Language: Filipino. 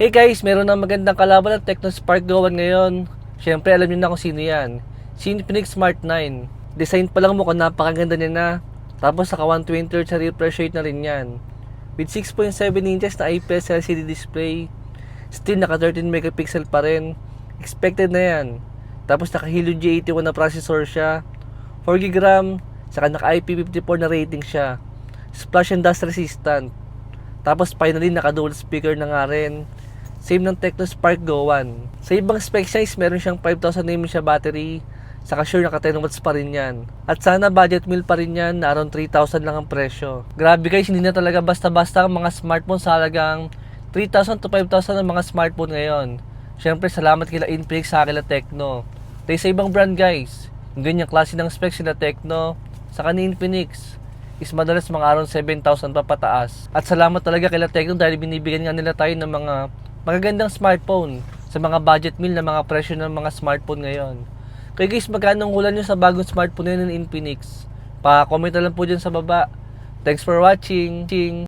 Hey guys, meron na magandang kalaban ng Tecno Spark Go 1 ngayon. Siyempre alam niyo na kung sino yan. Si Infinix Smart 9. Design pa lang mo kung napakaganda niya na. Tapos naka 120 Hz refresh rate na rin yan. With 6.7 inches na IPS LCD display. Still naka 13 megapixel pa rin. Expected na yan. Tapos naka Helio G81 na processor siya. 4GB RAM. Saka naka IP54 na rating siya. Splash and dust resistant. Tapos finally naka dual speaker na nga rin. Same ng Tecno Spark Go 1. Sa ibang specs niya is meron siyang 5,000 mAh battery. Saka sure naka 10 watts pa rin yan. At sana budget meal pa rin yan na around 3,000 lang ang presyo. Grabe guys, hindi na talaga basta-basta ang mga smartphone sa halagang 3,000 to 5,000 ang mga smartphone ngayon. Siyempre salamat kila Infinix sa kila Tecno. Dahil sa ibang brand guys, yung ganyang klase ng specs sila Tecno, saka ni Infinix is madalas mga around 7,000 pa pataas. At salamat talaga kila Tecno dahil binibigyan nga nila tayo ng mga magagandang smartphone sa mga budget meal na mga presyo ng mga smartphone ngayon. Kaya guys, magkano ang hula nyo sa bagong smartphone ngayon ng Infinix? Pa-comment na lang po dyan sa baba. Thanks for watching.